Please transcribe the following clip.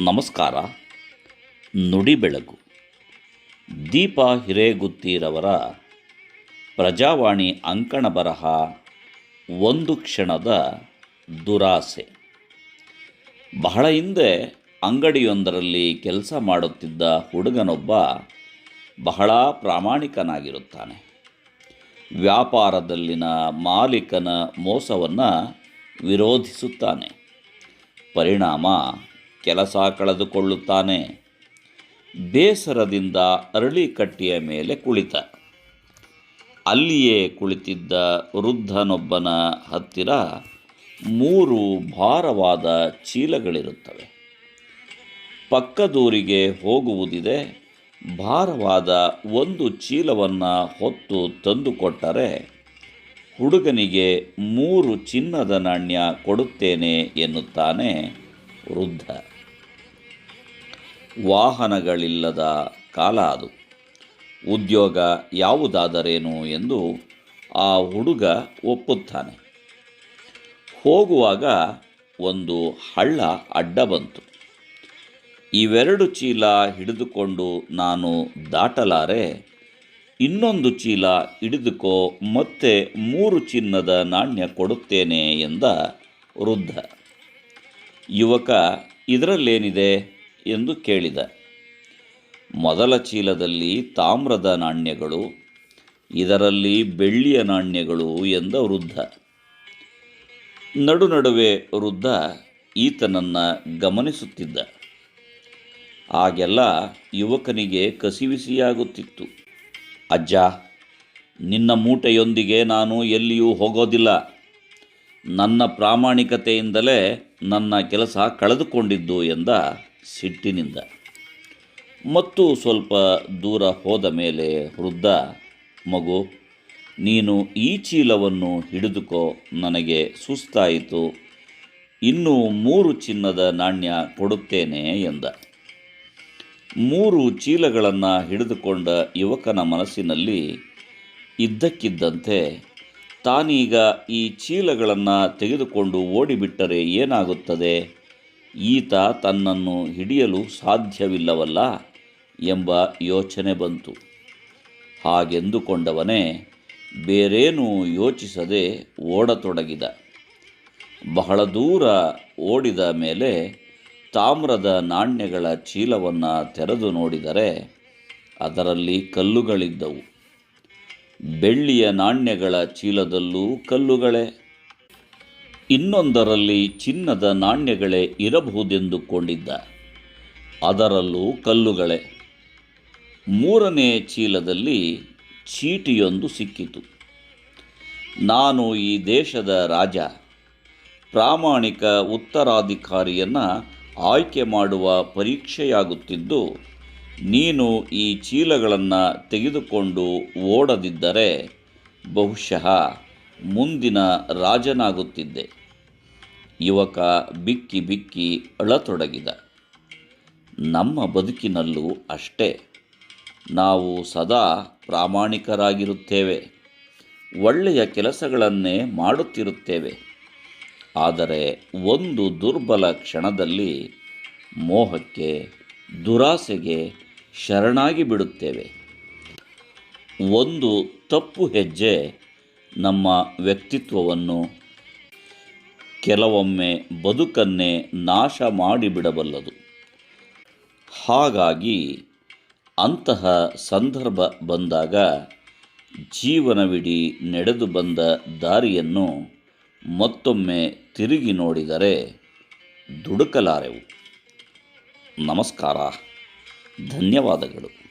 ನಮಸ್ಕಾರ. ನುಡಿ ಬೆಳಗು. ದೀಪ ಹಿರೇಗುತ್ತಿರವರ ಪ್ರಜಾವಾಣಿ ಅಂಕಣ ಬರಹ ಒಂದು ಕ್ಷಣದ ದುರಾಸೆ. ಬಹಳ ಹಿಂದೆ ಅಂಗಡಿಯೊಂದರಲ್ಲಿ ಕೆಲಸ ಮಾಡುತ್ತಿದ್ದ ಹುಡುಗನೊಬ್ಬ ಬಹಳ ಪ್ರಾಮಾಣಿಕನಾಗಿರುತ್ತಾನೆ. ವ್ಯಾಪಾರದಲ್ಲಿನ ಮಾಲೀಕನ ಮೋಸವನ್ನು ವಿರೋಧಿಸುತ್ತಾನೆ. ಪರಿಣಾಮ ಕೆಲಸ ಕಳೆದುಕೊಳ್ಳುತ್ತಾನೆ. ಬೇಸರದಿಂದ ಅರಳಿಕಟ್ಟಿಯ ಮೇಲೆ ಕುಳಿತ. ಅಲ್ಲಿಯೇ ಕುಳಿತಿದ್ದ ವೃದ್ಧನೊಬ್ಬನ ಹತ್ತಿರ ಮೂರು ಭಾರವಾದ ಚೀಲಗಳಿರುತ್ತವೆ. ಪಕ್ಕದೂರಿಗೆ ಹೋಗುವುದಿದೆ. ಭಾರವಾದ ಒಂದು ಚೀಲವನ್ನು ಹೊತ್ತು ತಂದುಕೊಟ್ಟರೆ ಹುಡುಗನಿಗೆ ಮೂರು ಚಿನ್ನದ ನಾಣ್ಯ ಕೊಡುತ್ತೇನೆ ಎನ್ನುತ್ತಾನೆ ವೃದ್ಧ. ವಾಹನಗಳಿಲ್ಲದ ಕಾಲ ಅದು. ಉದ್ಯೋಗ ಯಾವುದಾದರೇನು ಎಂದು ಆ ಹುಡುಗ ಒಪ್ಪುತ್ತಾನೆ. ಹೋಗುವಾಗ ಒಂದು ಹಳ್ಳ ಅಡ್ಡ ಬಂತು. ಇವೆರಡು ಚೀಲ ಹಿಡಿದುಕೊಂಡು ನಾನು ದಾಟಲಾರೆ, ಇನ್ನೊಂದು ಚೀಲ ಹಿಡಿದುಕೋ ಮತ್ತೆ ಮೂರು ಚಿನ್ನದ ನಾಣ್ಯ ಕೊಡುತ್ತೇನೆ ಎಂದ ವೃದ್ಧ. ಯುವಕ ಇದರಲ್ಲೇನಿದೆ ಎಂದು ಕೇಳಿದ. ಮೊದಲ ಚೀಲದಲ್ಲಿ ತಾಮ್ರದ ನಾಣ್ಯಗಳು, ಇದರಲ್ಲಿ ಬೆಳ್ಳಿಯ ನಾಣ್ಯಗಳು ಎಂದ ವೃದ್ಧ. ನಡು ನಡುವೆ ವೃದ್ಧ ಈತನನ್ನು ಗಮನಿಸುತ್ತಿದ್ದ. ಆಗೆಲ್ಲ ಯುವಕನಿಗೆ ಕಸಿವಿಸಿಯಾಗುತ್ತಿತ್ತು. ಅಜ್ಜ, ನಿನ್ನ ಮೂಟೆಯೊಂದಿಗೆ ನಾನು ಎಲ್ಲಿಯೂ ಹೋಗೋದಿಲ್ಲ. ನನ್ನ ಪ್ರಾಮಾಣಿಕತೆಯಿಂದಲೇ ನನ್ನ ಕೆಲಸ ಕಳೆದುಕೊಂಡಿದ್ದು ಎಂದ ಸಿಟ್ಟಿನಿಂದ. ಮತ್ತು ಸ್ವಲ್ಪ ದೂರ ಹೋದ ಮೇಲೆ ವೃದ್ಧ, ಮಗು, ನೀನು ಈ ಚೀಲವನ್ನು ಹಿಡಿದುಕೋ, ನನಗೆ ಸುಸ್ತಾಯಿತು, ಇನ್ನೂ ಮೂರು ಚಿನ್ನದ ನಾಣ್ಯ ಕೊಡುತ್ತೇನೆ ಎಂದ. ಮೂರು ಚೀಲಗಳನ್ನು ಹಿಡಿದುಕೊಂಡ ಯುವಕನ ಮನಸ್ಸಿನಲ್ಲಿ ಇದ್ದಕ್ಕಿದ್ದಂತೆ ತಾನೀಗ ಈ ಚೀಲಗಳನ್ನು ತೆಗೆದುಕೊಂಡು ಓಡಿಬಿಟ್ಟರೆ ಏನಾಗುತ್ತದೆ? ಈತ ತನ್ನನ್ನು ಹಿಡಿಯಲು ಸಾಧ್ಯವಿಲ್ಲವಲ್ಲ ಎಂಬ ಯೋಚನೆ ಬಂತು. ಹಾಗೆಂದುಕೊಂಡವನೇ ಬೇರೇನೂ ಯೋಚಿಸದೆ ಓಡತೊಡಗಿದ. ಬಹಳ ದೂರ ಓಡಿದ ಮೇಲೆ ತಾಮ್ರದ ನಾಣ್ಯಗಳ ಚೀಲವನ್ನು ತೆರೆದು ನೋಡಿದರೆ ಅದರಲ್ಲಿ ಕಲ್ಲುಗಳಿದ್ದವು. ಬೆಳ್ಳಿಯ ನಾಣ್ಯಗಳ ಚೀಲದಲ್ಲೂ ಕಲ್ಲುಗಳೇ. ಇನ್ನೊಂದರಲ್ಲಿ ಚಿನ್ನದ ನಾಣ್ಯಗಳೇ ಇರಬಹುದೆಂದುಕೊಂಡಿದ್ದ. ಅದರಲ್ಲೂ ಕಲ್ಲುಗಳೇ. ಮೂರನೇ ಚೀಲದಲ್ಲಿ ಚೀಟಿಯೊಂದು ಸಿಕ್ಕಿತು. ನಾನು ಈ ದೇಶದ ರಾಜ, ಪ್ರಾಮಾಣಿಕ ಉತ್ತರಾಧಿಕಾರಿಯನ್ನು ಆಯ್ಕೆ ಮಾಡುವ ಪರೀಕ್ಷೆಯಾಗುತ್ತಿದ್ದು ನೀನು ಈ ಚೀಲಗಳನ್ನು ತೆಗೆದುಕೊಂಡು ಓಡದಿದ್ದರೆ ಬಹುಶಃ ಮುಂದಿನ ರಾಜನಾಗುತ್ತಿದ್ದೆ. ಯುವಕ ಬಿಕ್ಕಿ ಬಿಕ್ಕಿ ಅಳತೊಡಗಿದ. ನಮ್ಮ ಬದುಕಿನಲ್ಲೂ ಅಷ್ಟೇ. ನಾವು ಸದಾ ಪ್ರಾಮಾಣಿಕರಾಗಿರುತ್ತೇವೆ. ಒಳ್ಳೆಯ ಕೆಲಸಗಳನ್ನೇ ಮಾಡುತ್ತಿರುತ್ತೇವೆ. ಆದರೆ ಒಂದು ದುರ್ಬಲ ಕ್ಷಣದಲ್ಲಿ ಮೋಹಕ್ಕೆ, ದುರಾಸೆಗೆ ಶರಣಾಗಿ ಬಿಡುತ್ತೇವೆ. ಒಂದು ತಪ್ಪು ಹೆಜ್ಜೆ ನಮ್ಮ ವ್ಯಕ್ತಿತ್ವವನ್ನು ಕೆಲವೊಮ್ಮೆ ಬದುಕನ್ನೇ ನಾಶ ಮಾಡಿಬಿಡಬಲ್ಲದು. ಹಾಗಾಗಿ ಅಂತಹ ಸಂದರ್ಭ ಬಂದಾಗ ಜೀವನವಿಡೀ ನಡೆದು ಬಂದ ದಾರಿಯನ್ನು ಮತ್ತೊಮ್ಮೆ ತಿರುಗಿ ನೋಡಿದರೆ ದುಡುಕಲಾರೆವು. ನಮಸ್ಕಾರ. ಧನ್ಯವಾದಗಳು.